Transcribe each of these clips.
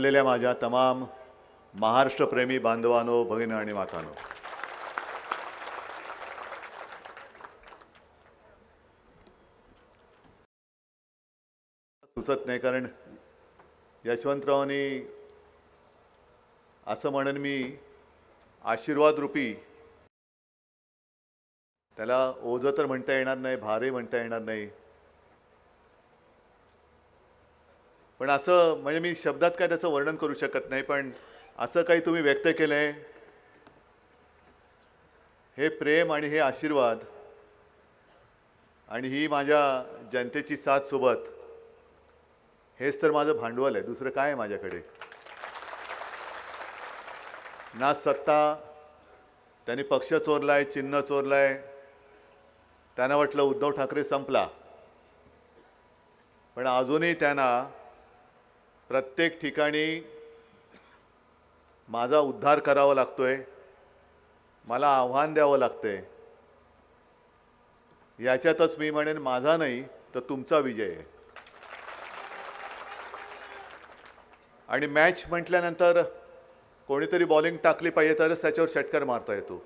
जमलेल्या माझ्या तमाम महाराष्ट्रप्रेमी बांधवानो भगिनी आणि मातानो. सुचत नाही कारण यशवंतरावांनी असं म्हणून मी आशीर्वाद रूपी त्याला ओझं तर म्हणता येणार नाही भारही म्हणता येणार नाही पण असं म्हणजे मी शब्दात काय त्याचं वर्णन करू शकत नाही पण असं काही तुम्ही व्यक्त केलंय हे प्रेम आणि हे आशीर्वाद आणि ही माझ्या जनतेची साथ सोबत हेच तर माझं भांडवल आहे. दुसरं काय आहे माझ्याकडे? ना सत्ता त्यांनी पक्ष चोरलाय चिन्ह चोरलाय. त्यांना वाटलं उद्धव ठाकरे संपला. पण अजूनही त्यांना प्रत्येक ठिकाणी माझा उद्धार करावा लागतोय मला आव्हान द्यावं लागतंय. याच्यातच मी म्हणेन माझा नाही तर तुमचा विजय आहे. आणि मॅच म्हटल्यानंतर कोणीतरी बॉलिंग टाकली पाहिजे तरच त्याच्यावर षटकार मारता येतो.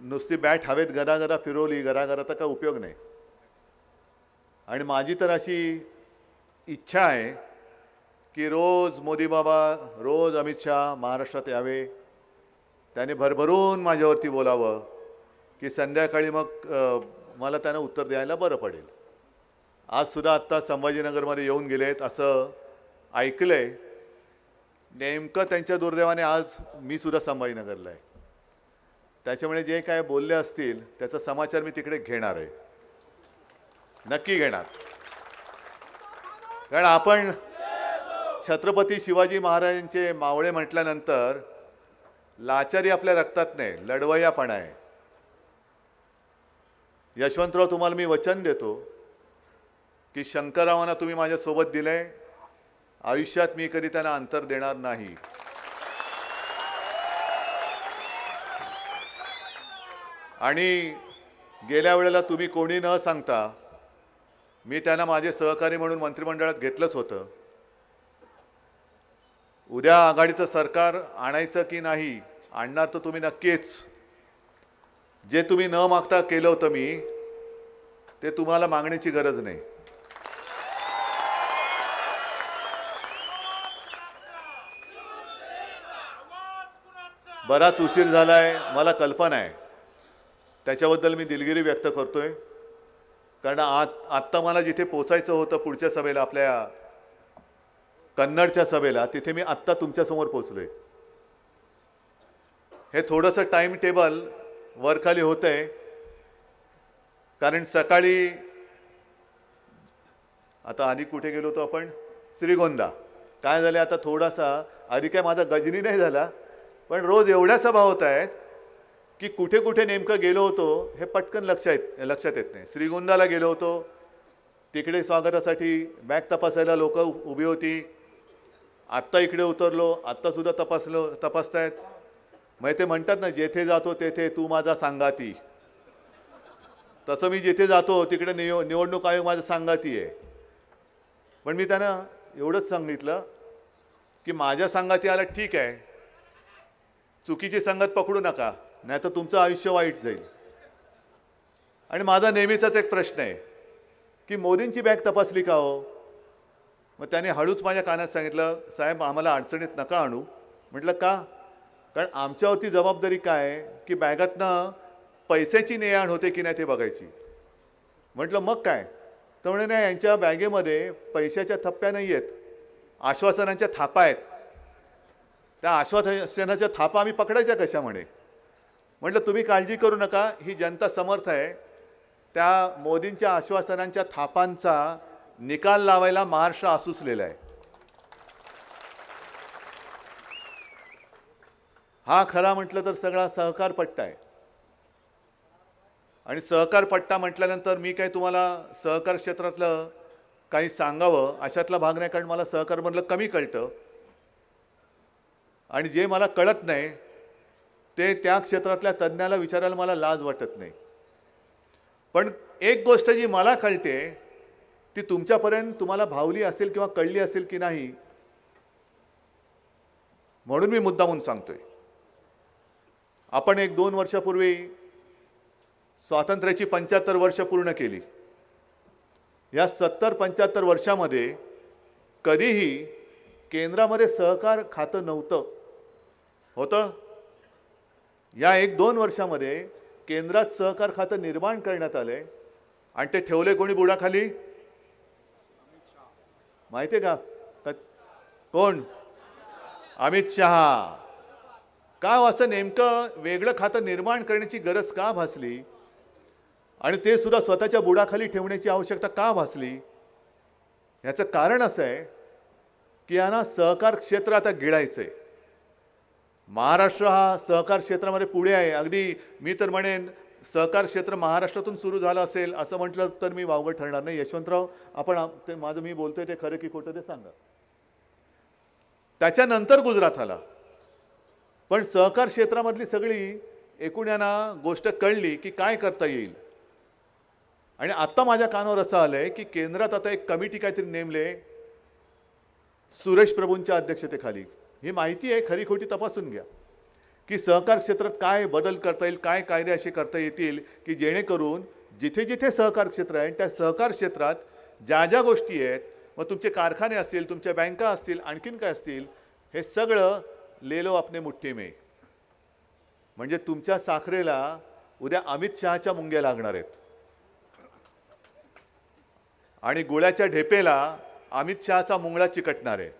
नुसती बॅट हवेत गरागरा फिरवली गरागरा तर काय उपयोग नाही. आणि माझी तर अशी इच्छा आहे की रोज मोदी बाबा रोज अमित शहा महाराष्ट्रात यावे. त्याने भरभरून माझ्यावरती बोलावं की संध्याकाळी मग मला त्यांना उत्तर द्यायला बरं पडेल. आज सुद्धा आत्ता संभाजीनगरमध्ये येऊन गेलेत असं ऐकलं आहे नेमकं त्यांच्या दुर्दैवाने आज मी सुद्धा संभाजीनगरला आहे. त्याच्यामुळे जे काय बोलले असतील त्याचा समाचार मी तिकडे घेणार आहे. नक्की घेणार. कारण आपण छत्रपती शिवाजी महाराजांचे मावळे म्हटल्यानंतर लाचारी आपल्या रक्तात नाही लढवयापणा आहे. यशवंतराव तुम्हाला मी वचन देतो की शंकररावांना तुम्ही माझ्यासोबत दिलंय. आयुष्यात मी कधी त्यांना अंतर देणार नाही. आणि गेल्या वेळेला तुम्ही कोणी न सांगता मी त्यांना माझे सहकारी म्हणून मंत्रिमंडळात घेतलंच होतं. उद्या आघाडीचं सरकार आणायचं की नाही आणणार तर तुम्ही नक्कीच. जे तुम्ही न मागता केलं होतं मी ते तुम्हाला मागण्याची गरज नाही. बराच उशीर झालाय मला कल्पना आहे. त्याच्याबद्दल मी दिलगिरी व्यक्त करतोय. कारण आत आत्ता मला जिथे पोचायचं होतं पुढच्या सभेला आपल्या कन्नडच्या सभेला तिथे मी आत्ता तुमच्यासमोर पोचलोय हे थोडंसं टाईम टेबल वरखाली होतं आहे कारण सकाळी आता आधी कुठे गेलो होतो आपण? श्रीगोंदा. काय झालं आता थोडासा आधी काय माझा गजनी नाही झाला पण रोज एवढ्या सभा होत आहेत की कुठे कुठे नेमकं गेलो होतो हे पटकन लक्षात लक्षात येत नाही. श्रीगोंदाला गेलो होतो. तिकडे स्वागतासाठी बॅग तपासायला लोक उभी होती. आत्ता इकडे उतरलो आत्तासुद्धा तपासलो तपासतायत. मग ते म्हणतात ना जेथे जातो तेथे तू माझा सांगाती. तसं मी जिथे जातो तिकडे निव निवडणूक आयोग माझं सांगाती आहे. पण मी त्यांना एवढंच सांगितलं की माझ्या सांगाती आला ठीक आहे. चुकीची संगत पकडू नका नाही तर तुमचं आयुष्य वाईट जाईल. आणि माझा नेहमीचाच एक प्रश्न आहे की मोदींची बॅग तपासली का हो? मग त्याने हळूच माझ्या कानात सांगितलं साहेब आम्हाला अडचणीत नका आणू. म्हटलं का? कारण आमच्यावरती जबाबदारी काय? की बॅगातनं पैशाची ने आण होते की नाही ते बघायची. म्हटलं मग काय? तर म्हणे नाही यांच्या बॅगेमध्ये पैशाच्या थप्प्या नाही आहेत आश्वासनांच्या थापा आहेत. त्या आश्वासनाच्या थापा आम्ही पकडायच्या कशा म्हणे? म्हटलं तुम्ही काळजी करू नका ही जनता समर्थ आहे. त्या मोदींच्या आश्वासनांच्या थापांचा निकाल लावायला महाराष्ट्र आसुसलेला आहे. हा खरा म्हटलं तर सगळा सहकार पट्टा आहे. आणि सहकार पट्टा म्हटल्यानंतर मी काही तुम्हाला सहकार क्षेत्रातलं काही सांगावं अशातला भाग नाही कारण मला सहकारमधलं कमी कळतं. आणि जे मला कळत नाही ते त्या क्षेत्रातल्या तज्ज्ञाला विचारायला मला लाज वाटत नाही. पण एक गोष्ट जी मला कळते ती तुमच्यापर्यंत तुम्हाला भावली असेल किंवा कळली असेल की नाही म्हणून मी मुद्दामून सांगतोय. आपण एक दोन वर्षापूर्वी स्वातंत्र्याची पंच्याहत्तर वर्ष पूर्ण केली. या सत्तर पंच्याहत्तर वर्षामध्ये कधीही केंद्रामध्ये सहकार खातं नव्हतं. होतं? या एक दोन वर्षामध्ये केंद्रात सहकार खातं निर्माण करण्यात आले आणि ते ठेवले कोणी बुडाखाली? माहिती आहे का कोण? अमित शहा. का हो असं नेमकं वेगळं खातं निर्माण करण्याची गरज का भासली? आणि ते सुद्धा स्वतःच्या बुडाखाली ठेवण्याची आवश्यकता का भासली? ह्याचं कारण असं आहे की यांना सहकार क्षेत्र आता गिळायचं आहे महाराष्ट्र हा सहकार क्षेत्रामध्ये पुढे आहे. अगदी मी तर म्हणेन सहकार क्षेत्र महाराष्ट्रातून सुरू झालं असेल असं म्हटलं तर मी वावगं ठरणार नाही. यशवंतराव आपण ते माझं मी बोलतोय ते खरं की खोटं ते सांगा. त्याच्यानंतर गुजरात आला. पण सहकार क्षेत्रामधली सगळी एकूण यांना गोष्ट कळली की काय करता येईल. आणि आत्ता माझ्या कानावर असं आलंय की केंद्रात आता एक कमिटी काहीतरी नेमले सुरेश प्रभूंच्या अध्यक्षतेखाली. ही माहिती आहे खरी खोटी तपासून घ्या. की सहकार क्षेत्रात काय बदल करता येईल काय कायदे असे करता येतील की जेणेकरून जिथे जिथे सहकार क्षेत्र आहे त्या सहकार क्षेत्रात ज्या ज्या गोष्टी आहेत मग तुमचे कारखाने असतील तुमच्या बँका असतील आणखीन काय असतील हे सगळं लेलो आपने मुठ्ठी मे. म्हणजे तुमच्या साखरेला उद्या अमित शहाच्या मुंग्या लागणार आहेत. आणि गुळाच्या ढेपेला अमित शहाचा मुंगळा चिकटणार आहे.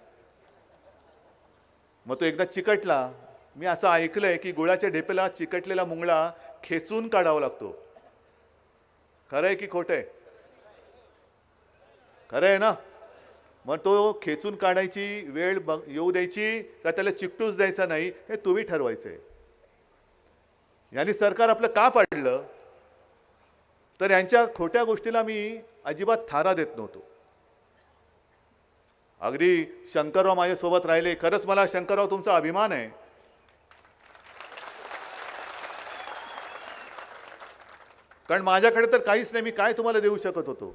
मग तो एकदा चिकटला मी असं ऐकलंय की गुळाच्या ढेपेला चिकटलेला मुंगळा खेचून काढावा लागतो. खरं आहे की खोटं आहे? खरं आहे ना? मग तो खेचून काढायची वेळ बघ येऊ द्यायची का त्याला चिकटूच द्यायचा नाही हे तुम्ही ठरवायचंय यांनी सरकार आपलं का पाडलं? तर यांच्या खोट्या गोष्टीला मी अजिबात थारा देत नव्हतो. अगदी शंकरराव माझ्यासोबत राहिले खरंच मला शंकरराव तुमचा अभिमान आहे. कारण माझ्याकडे तर काहीच नाही मी काय तुम्हाला देऊ शकत होतो?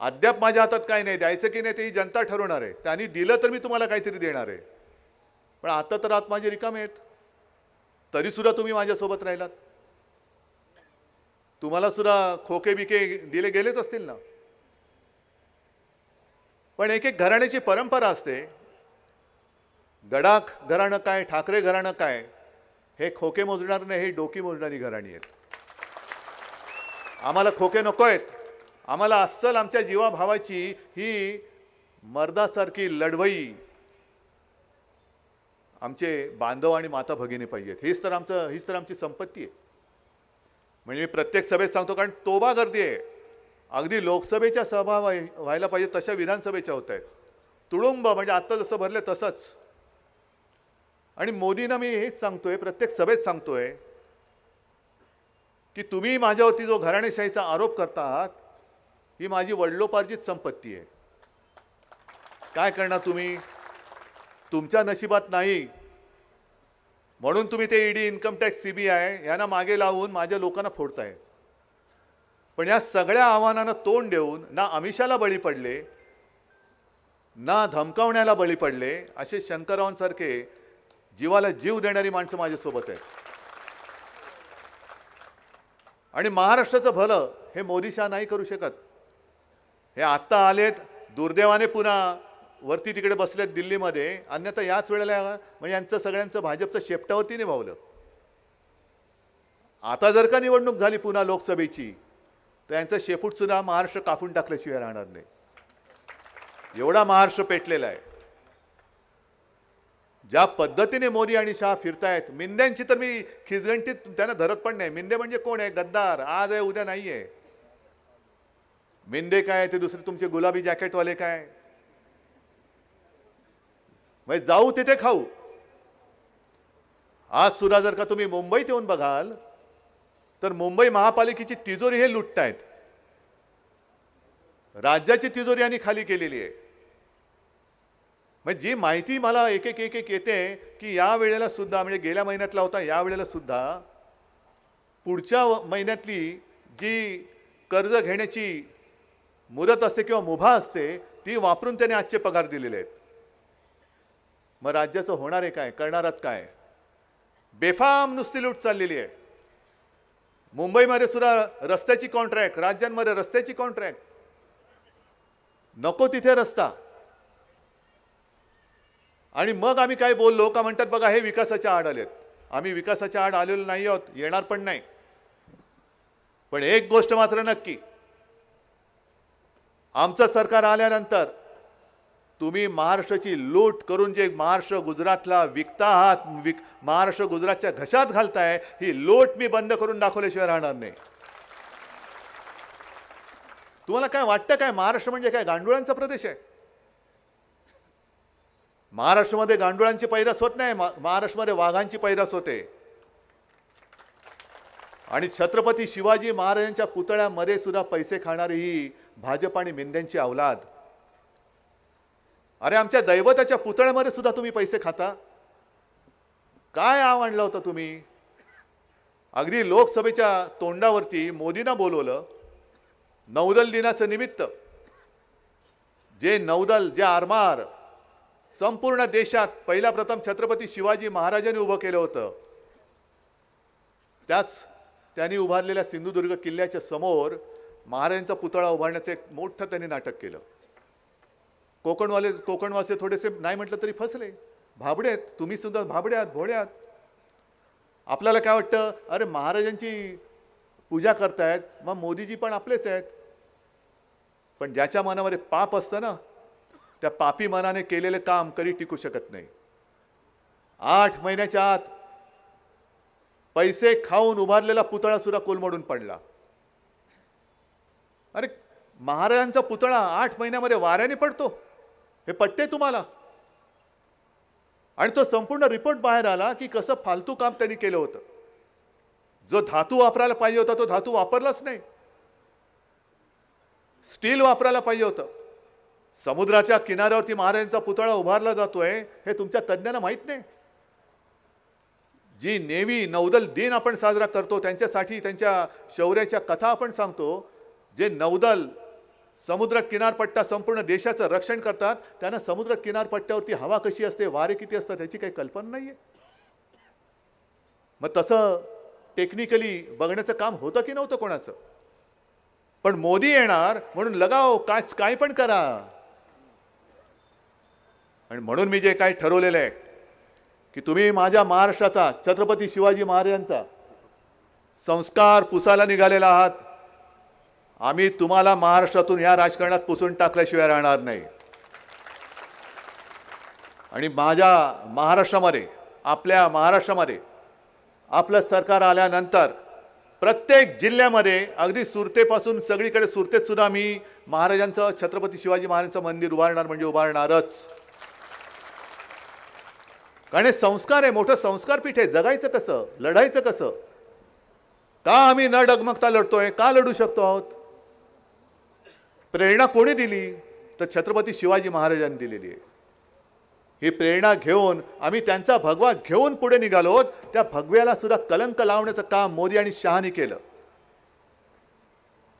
अद्याप माझ्या हातात काय नाही द्यायचं की नाही ते ही जनता ठरवणार आहे. त्यांनी दिलं तर मी तुम्हाला काहीतरी देणार आहे. पण आता तर आत माझे रिकामे आहेत. तरीसुद्धा तुम्ही माझ्यासोबत राहिलात. तुम्हाला सुद्धा खोके बिके दिले गेलेच असतील ना? पण एक एक घराण्याची परंपरा असते. गडाख घराणं काय ठाकरे घराणं काय हे खोके मोजणार नाही हे डोकी मोजणारी घराणी आहेत. आम्हाला खोके नको आहेत आम्हाला अस्सल आमच्या जीवाभावाची ही मर्दासारखी लढवई आमचे बांधव आणि माता भगिनी पाहिजेत. हीच तर आमचं हीच तर आमची संपत्ती आहे. म्हणजे मी प्रत्येक सभेत सांगतो कारण तोबा गर्दी आहे. अगदी लोकसभेच्या सभा व्हाय- व्हायला पाहिजे तशा विधानसभेच्या होत आहेत. तुडुंब म्हणजे आत्ता जसं भरले तसंच. आणि मोदींना मी हेच सांगतोय प्रत्येक सभेत सांगतोय की तुम्ही माझ्यावरती जो घराणेशाहीचा आरोप करता आहात ही माझी वडिलोपार्जित संपत्ती आहे. काय करणार तुम्ही? तुमच्या नशिबात नाही. म्हणून तुम्ही ते ईडी इन्कम टॅक्स सीबीआय यांना मागे लावून माझ्या लोकांना फोडताय. पण या सगळ्या आव्हानांना तोंड देऊन ना आमिषाला बळी पडले ना धमकावण्याला बळी पडले असे शंकररावांसारखे जीवाला जीव देणारी माणसं माझ्यासोबत आहेत. आणि महाराष्ट्राचं भलं हे मोदी शाह नाही करू शकत. हे आत्ता आलेत दुर्दैवाने पुन्हा वरती तिकडे बसलेत दिल्लीमध्ये. अन्यथा याच वेळेला म्हणजे यांचं सगळ्यांचं भाजपचं शेपटावरती निभावलं. आता जर का निवडणूक झाली पुन्हा लोकसभेची तर यांचं शेपूट सुद्धा महाराष्ट्र कापून टाकल्याशिवाय राहणार नाही. एवढा महाराष्ट्र पेटलेला आहे. ज्या पद्धतीने मोदी आणि शहा फिरतायत मिंद्यांची तर मी खिजगंटीत त्यांना धरत पण नाही. मिंदे म्हणजे कोण आहे? गद्दार. आज आहे उद्या नाही आहे. मिंदे काय ते दुसरे तुमचे गुलाबी जॅकेटवाले काय म्हणजे जाऊ तिथे खाऊ. आज सुद्धा जर का तुम्ही मुंबईत येऊन बघाल तर मुंबई महापालिकेची तिजोरी हे लुटतायत. राज्याची तिजोरी यांनी खाली केलेली आहे. म्हणजे जी माहिती मला एक एक एक एक येते की या वेळेला सुद्धा म्हणजे गेल्या महिन्यातला होता या वेळेला सुद्धा पुढच्या महिन्यातली जी कर्ज घेण्याची मुदत असते किंवा मुभा असते ती वापरून त्याने आजचे पगार दिलेले आहेत. मग राज्याचं होणार आहे काय? करणारात काय? बेफाम नुसती लूट चाललेली आहे. मुंबईमध्ये सुद्धा रस्त्याची कॉन्ट्रॅक्ट राज्यांमध्ये रस्त्याची कॉन्ट्रॅक्ट नको तिथे रस्ता. आणि मग आम्ही काय बोललो का म्हणतात बघा हे विकासाच्या आड आलेत. आम्ही विकासाच्या आड आलेलो नाही आहोत येणार पण नाही. पण एक गोष्ट मात्र नक्की. आमचं सरकार आल्यानंतर तुम्ही महाराष्ट्राची लूट करून जे महाराष्ट्र गुजरातला विकता आहात विक महाराष्ट्र गुजरातच्या घशात घालताय ही लूट मी बंद करून दाखवल्याशिवाय राहणार नाही. तुम्हाला काय वाटतं काय? महाराष्ट्र म्हणजे काय? गांडुळांचा प्रदेश आहे. महाराष्ट्रामध्ये गांडुळांची पैदास होत नाही मा- महाराष्ट्रामध्ये वाघांची पैदास होते. आणि छत्रपती शिवाजी महाराजांच्या पुतळ्यामध्ये सुद्धा पैसे खाणारी ही भाजप आणि मेंढ्यांची अवलाद अरे आमच्या दैवताच्या पुतळ्यामध्ये सुद्धा तुम्ही पैसे खाता? काय आव आणलं होतं तुम्ही? अगदी लोकसभेच्या तोंडावरती मोदींना बोलवलं नौदल दिनाचं निमित्त. जे नौदल जे आरमार संपूर्ण देशात पहिला प्रथम छत्रपती शिवाजी महाराजांनी उभं केलं होतं. त्याच त्यांनी उभारलेल्या सिंधुदुर्ग किल्ल्याच्या समोर महाराजांचा पुतळा उभारण्याचं एक मोठं त्यांनी नाटक केलं. कोकणवाले कोकणवासी थोडेसे नाही म्हटलं तरी फसले. भाबडे आहेत तुम्ही सुद्धा भाबडे आहात भोळे आहात आपल्याला काय वाटतं? अरे महाराजांची पूजा करतायत मग मोदीजी पण आपलेच आहेत. पण ज्याच्या मनामध्ये पाप असतं ना त्या पापी मनाने केलेले काम कधी टिकू शकत नाही. आठ महिन्याच्या आत पैसे खाऊन उभारलेला पुतळा सुद्धा कोलमडून पडला. अरे महाराजांचा पुतळा आठ महिन्यामध्ये वाऱ्याने पडतो. हे पटते तुम्हाला? आणि तो संपूर्ण रिपोर्ट बाहेर आला की कसं फालतू काम त्यांनी केलं होतं. जो धातू वापरायला पाहिजे होता तो धातू वापरलाच नाही. स्टील वापरायला पाहिजे होतं. समुद्राच्या किनाऱ्यावरती महाराजांचा पुतळा उभारला जातोय हे तुमच्या तज्ज्ञांना माहीत नाही? जी नेव्ही नौदल दिन आपण साजरा करतो त्यांच्यासाठी त्यांच्या शौर्याच्या कथा आपण सांगतो जे नौदल समुद्र किनारपट्टा संपूर्ण देशाचं रक्षण करतात त्यांना समुद्र किनारपट्ट्यावरती हवा कशी असते वारे किती असतात याची काही कल्पना नाही आहे मग तसं टेक्निकली बघण्याचं काम होतं की नव्हतं कोणाचं? पण मोदी येणार म्हणून लगाव काय काय पण करा. आणि म्हणून मी जे काही ठरवलेलं आहे की तुम्ही माझ्या महाराष्ट्राचा छत्रपती शिवाजी महाराजांचा संस्कार पुसायला निघालेला आहात आम्ही तुम्हाला महाराष्ट्रातून या राजकारणात पुसून टाकल्याशिवाय राहणार नाही. आणि माझ्या महाराष्ट्रामध्ये आपल्या महाराष्ट्रामध्ये आपलं सरकार आल्यानंतर प्रत्येक जिल्ह्यामध्ये अगदी सुरतेपासून सगळीकडे सुरतेत सुद्धा मी महाराजांचं छत्रपती शिवाजी महाराजांचं मंदिर उभारणार म्हणजे उभारणारच. कारण हे संस्कार आहे मोठं संस्कारपीठ आहे. जगायचं कसं? लढायचं कसं? का आम्ही न डगमगता लढतोय? का लढू शकतो आहोत? प्रेरणा कोणी दिली? तर छत्रपती शिवाजी महाराजांनी दिलेली आहे. ही प्रेरणा घेऊन आम्ही त्यांचा भगवा घेऊन पुढे निघालो त्या भगव्याला सुद्धा कलंक लावण्याचं काम मोदी आणि शहानी केलं.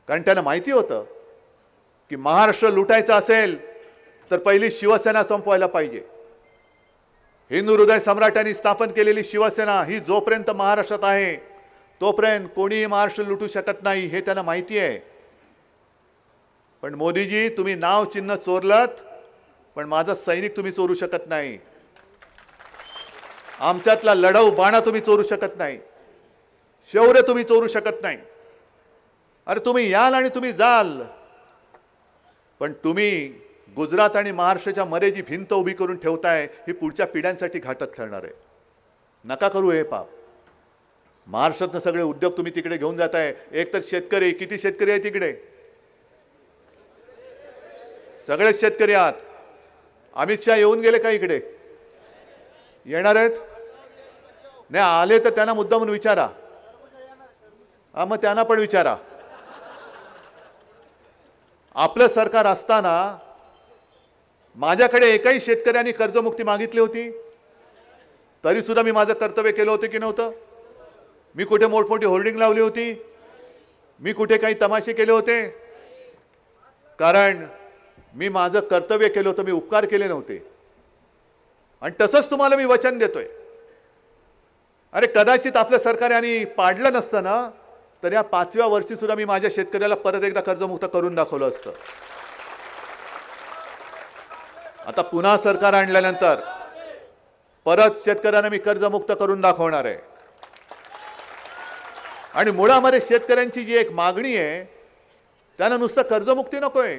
कारण त्यांना माहिती होतं की महाराष्ट्र लुटायचं असेल तर पहिली शिवसेना संपवायला पाहिजे. हिंदू हृदय सम्राटांनी स्थापन केलेली शिवसेना ही जोपर्यंत महाराष्ट्रात आहे तोपर्यंत कोणीही महाराष्ट्र लुटू शकत नाही हे त्यांना माहिती आहे. पण मोदीजी तुम्ही नाव चिन्ह चोरलत पण माझं सैनिक तुम्ही चोरू शकत नाही. आमच्यातला लढाऊ बाणा तुम्ही चोरू शकत नाही. शौर्य तुम्ही चोरू शकत नाही. अरे तुम्ही याल आणि तुम्ही जाल. पण तुम्ही गुजरात आणि महाराष्ट्राच्या मध्ये जी भिंत उभी करून ठेवताय ही पुढच्या पिढ्यांसाठी घातक ठरणार आहे. नका करू हे पाप. महाराष्ट्रातनं सगळे उद्योग तुम्ही तिकडे घेऊन जाताय. एक तर शेतकरी किती शेतकरी आहे तिकडे? सगळेच शेतकरी आहात. अमित शहा येऊन गेले का इकडे? येणार आहेत? नाही आले तर त्यांना मुद्दा म्हणून विचारा. हा मग त्यांना पण विचारा. आपलं सरकार असताना माझ्याकडे एकाही शेतकऱ्यांनी कर्जमुक्ती मागितली होती. तरी सुद्धा मी माझं कर्तव्य केलं होतं की नव्हतं? मी कुठे मोठमोठी होर्डिंग लावली होती? मी कुठे काही तमाशे केले होते? कारण मी माझं कर्तव्य केलं होतं मी उपकार केले नव्हते. आणि तसंच तुम्हाला मी वचन देतोय. अरे कदाचित आपलं सरकार आणि पाडलं नसतं ना तर या पाचव्या वर्षी सुद्धा मी माझ्या शेतकऱ्याला परत एकदा कर्जमुक्त करून दाखवलं असतं. आता पुन्हा सरकार आणल्यानंतर परत शेतकऱ्यांना मी कर्जमुक्त करून दाखवणार आहे. आणि मुळामध्ये शेतकऱ्यांची जी एक मागणी आहे त्यांना नुसतं कर्जमुक्ती नकोय.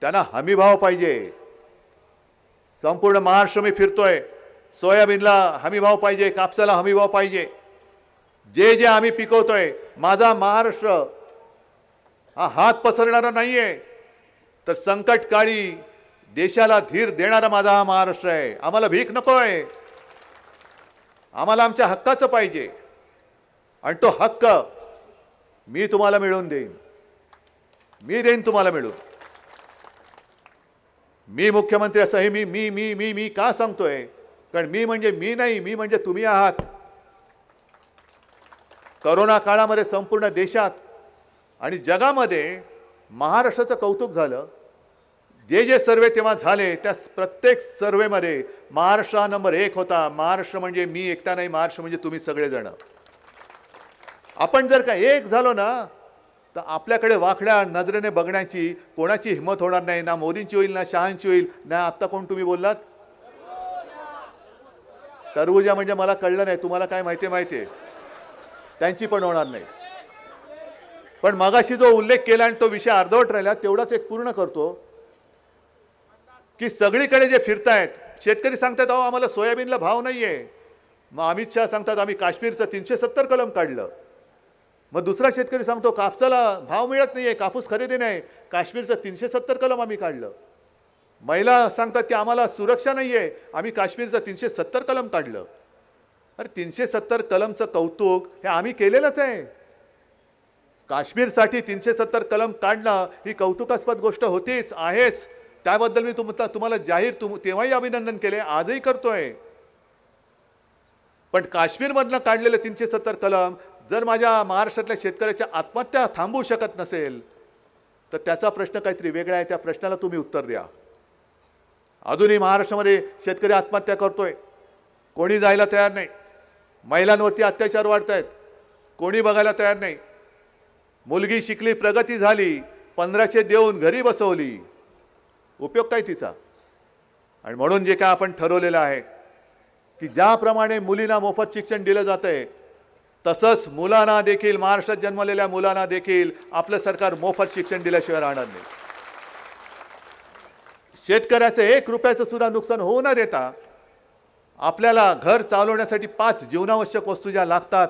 त्यांना हमीभाव पाहिजे. संपूर्ण महाराष्ट्र मी फिरतोय. सोयाबीनला हमीभाव पाहिजे कापसाला हमीभाव पाहिजे. जे जे आम्ही पिकवतोय माझा महाराष्ट्र हा हात पसरणारा नाहीये. तर संकट काळी देशाला धीर देणारा माझा हा महाराष्ट्र आहे. आम्हाला भीक नको आहे आम्हाला आमच्या हक्काचं पाहिजे. आणि तो हक्क मी तुम्हाला मिळवून देईन. मी देईन तुम्हाला मिळून. मी मुख्यमंत्री असं हे मी मी मी मी मी का सांगतोय? कारण मी म्हणजे मी नाही मी म्हणजे तुम्ही आहात. करोना काळामध्ये संपूर्ण देशात आणि जगामध्ये महाराष्ट्राचं कौतुक झालं. जे जे सर्वे तेव्हा झाले त्या प्रत्येक सर्वेमध्ये महाराष्ट्र हा नंबर एक होता. महाराष्ट्र म्हणजे मी एकटा नाही महाराष्ट्र म्हणजे तुम्ही सगळेजण. आपण जर का एक झालो ना तर आपल्याकडे वाकड्या नजरेने बघण्याची कोणाची हिंमत होणार नाही. ना मोदींची होईल ना शहांची होईल. ना आत्ता कोण तुम्ही बोललात? तरबुजा म्हणजे मला कळलं नाही. तुम्हाला काय माहिती माहिती आहे. त्यांची पण होणार नाही. पण मगाशी जो उल्लेख केला आणि तो विषय अर्धवट राहिला तेवढाच एक पूर्ण करतो. की सगळीकडे जे फिरतायत शेतकरी सांगतात अहो आम्हाला सोयाबीनला भाव नाही आहे मग अमित शहा सांगतात आम्ही काश्मीरचं तीनशे सत्तर कलम काढलं. मग दुसरा शेतकरी सांगतो कापसाला भाव मिळत नाही आहे कापूस खरेदी नाही काश्मीरचं तीनशे सत्तर कलम आम्ही काढलं. महिला सांगतात की आम्हाला सुरक्षा नाही आहे आम्ही काश्मीरचं तीनशे सत्तर कलम काढलं. अरे तीनशे सत्तर कलमचं कौतुक हे आम्ही केलेलंच आहे. काश्मीरसाठी तीनशे सत्तर कलम काढणं ही कौतुकास्पद गोष्ट होतीच आहेच. त्याबद्दल मी तुमचा तुम्हाला जाहीर तुम तेव्हाही अभिनंदन केले आजही करतोय. पण काश्मीरमधनं काढलेलं तीनशे सत्तर कलम जर माझ्या महाराष्ट्रातल्या शेतकऱ्याच्या आत्महत्या थांबवू शकत नसेल तर त्याचा प्रश्न काहीतरी वेगळा आहे. त्या प्रश्नाला तुम्ही उत्तर द्या. अजूनही महाराष्ट्रामध्ये शेतकरी आत्महत्या करतोय. कोणी जायला तयार नाही. महिलांवरती अत्याचार वाढत आहेत कोणी बघायला तयार नाही. मुलगी शिकली प्रगती झाली पंधराशे देऊन घरी बसवली. उपयोग काय तिचा? आणि म्हणून जे काय आपण ठरवलेलं आहे की ज्याप्रमाणे मुलींना मोफत शिक्षण दिलं जात आहे तसंच मुलांना देखील महाराष्ट्रात जन्मलेल्या मुलांना देखील आपलं सरकार मोफत शिक्षण दिल्याशिवाय राहणार नाही. शेतकऱ्याचं एक रुपयाचं सुद्धा नुकसान होऊ न देता आपल्याला घर चालवण्यासाठी पाच जीवनावश्यक वस्तू ज्या लागतात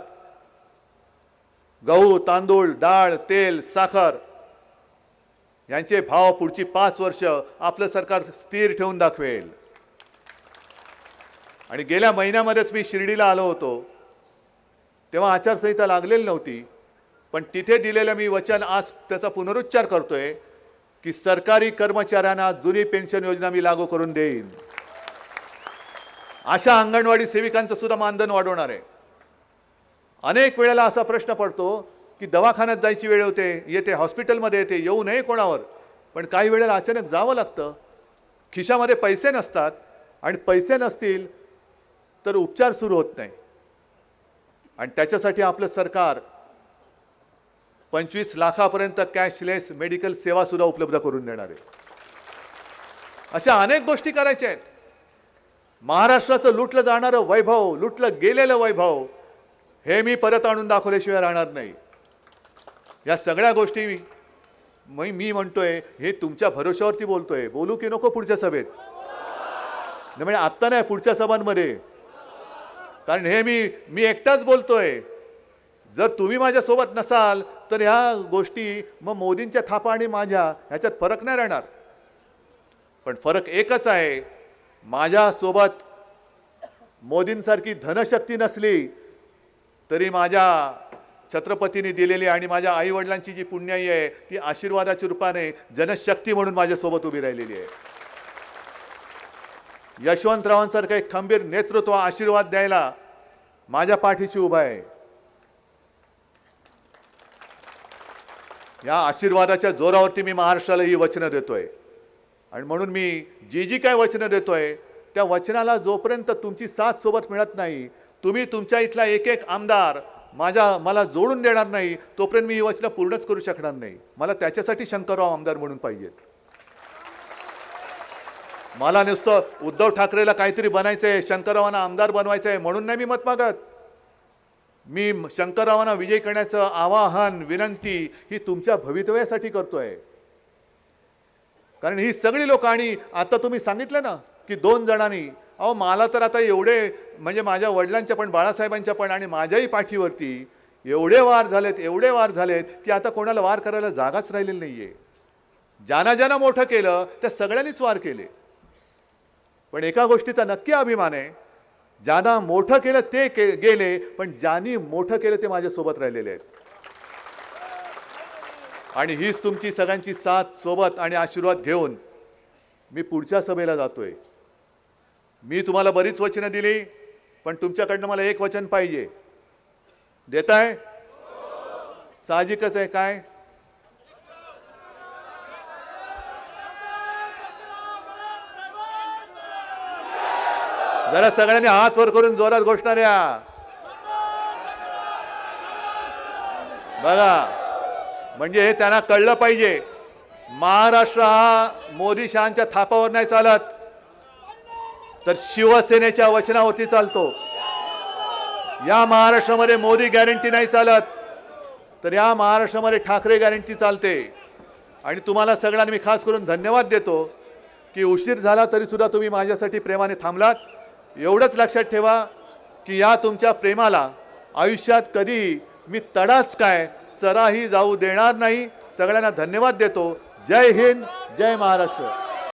गहू तांदूळ डाळ तेल साखर यांचे भाव पुढची पाच वर्ष आपलं सरकार स्थिर ठेवून दाखवेल. आणि गेल्या महिन्यामध्येच मी शिर्डीला आलो होतो. तेव्हा आचारसंहिता लागलेली नव्हती. पण तिथे दिलेलं मी वचन आज त्याचा पुनरुच्चार करतोय की सरकारी कर्मचाऱ्यांना जुनी पेन्शन योजना मी लागू करून देईन. अशा अंगणवाडी सेविकांचं सुद्धा मानधन वाढवणार आहे. अनेक वेळेला असा प्रश्न पडतो की दवाखान्यात जायची वेळ होते येते हॉस्पिटलमध्ये येते येऊ नये कोणावर. पण काही वेळेला अचानक जावं लागतं. खिशामध्ये पैसे नसतात आणि पैसे नसतील तर उपचार सुरू होत नाही. आणि त्याच्यासाठी आपलं सरकार पंचवीस लाखापर्यंत कॅशलेस मेडिकल सेवा सुद्धा उपलब्ध करून देणार आहे. अशा अनेक गोष्टी करायच्या आहेत. महाराष्ट्राचं लुटलं जाणारं वैभव लुटलं गेलेलं वैभव हे मी परत आणून दाखवल्याशिवाय राहणार नाही. या सगळ्या गोष्टी मी मी म्हणतोय हे तुमच्या भरोश्यावरती बोलतोय. बोलू की नको पुढच्या सभेत? नाही म्हणजे आत्ता नाही पुढच्या सभांमध्ये. कारण हे मी मी एकटाच बोलतोय. जर तुम्ही माझ्यासोबत नसाल तर ह्या गोष्टी मग मोदींच्या थापा आणि माझ्या ह्याच्यात फरक नाही राहणार. पण फरक एकच आहे माझ्यासोबत मोदींसारखी धनशक्ती नसली तरी माझ्या छत्रपतींनी दिलेली आणि माझ्या आईवडिलांची जी पुण्याई आहे ती आशीर्वादाच्या रूपाने जनशक्ती म्हणून माझ्यासोबत उभी राहिलेली आहे. यशवंतरावांसारखं एक खंबीर नेतृत्व आशीर्वाद द्यायला माझ्या पाठीशी उभा आहे. या आशीर्वादाच्या जोरावरती मी महाराष्ट्राला ही वचनं देतोय. आणि म्हणून मी जी जी काय वचनं देतोय त्या वचनाला जोपर्यंत तुमची साथ सोबत मिळत नाही तुम्ही तुमच्या इथला एक एक आमदार माझ्या मला जोडून देणार नाही तोपर्यंत मी ही पूर्णच करू शकणार नाही. मला त्याच्यासाठी शंकरराव आमदार म्हणून पाहिजेत मला नुसतं उद्धव ठाकरेला काहीतरी बनायचंय शंकररावांना आमदार बनवायचंय म्हणून नाही मी मत मागत. मी शंकररावांना विजय करण्याचं आवाहन विनंती ही तुमच्या भवितव्यासाठी करतोय. कारण ही सगळी लोक आणि आता तुम्ही सांगितलं ना की दोन जणांनी अहो मला तर आता एवढे म्हणजे माझ्या वडिलांच्या पण बाळासाहेबांच्या पण आणि माझ्याही पाठीवरती एवढे वार झालेत एवढे वार झालेत की आता कोणाला वार करायला जागाच राहिलेली नाही आहे ज्यांना ज्यांना मोठं केलं त्या सगळ्यांनीच वार केले. पण एका गोष्टीचा नक्की अभिमान आहे ज्यांना मोठं केलं ते के गेले पण ज्यांनी मोठं केलं ते माझ्यासोबत राहिलेले आहेत. आणि हीच तुमची सगळ्यांची साथ सोबत आणि आशीर्वाद घेऊन मी पुढच्या सभेला जातोय. मी तुम्हाला बरीच वचनं दिली पण तुमच्याकडनं मला एक वचन पाहिजे. देताय? साहजिकच आहे काय? जरा सगळ्यांनी हात वर करून जोरात घोषणा द्या. बघा म्हणजे हे त्यांना कळलं पाहिजे. महाराष्ट्र हा मोदी शहांच्या थापावर नाही चालत. तर शिवसेनेच्या वचनावरती चालतो. या महाराष्ट्रामध्ये मोदी गॅरंटी नाही चालत. तर या महाराष्ट्रामध्ये ठाकरे गॅरंटी चालते. आणि तुम्हाला सगळ्यांना मी खास करून धन्यवाद देतो की उशीर झाला तरीसुद्धा तुम्ही माझ्यासाठी प्रेमाने थांबलात. एवढंच लक्षात ठेवा की या तुमच्या प्रेमाला आयुष्यात कधी मी तडाच काय चराही जाऊ देणार नाही. सगळ्यांना धन्यवाद देतो. जय हिंद जय महाराष्ट्र.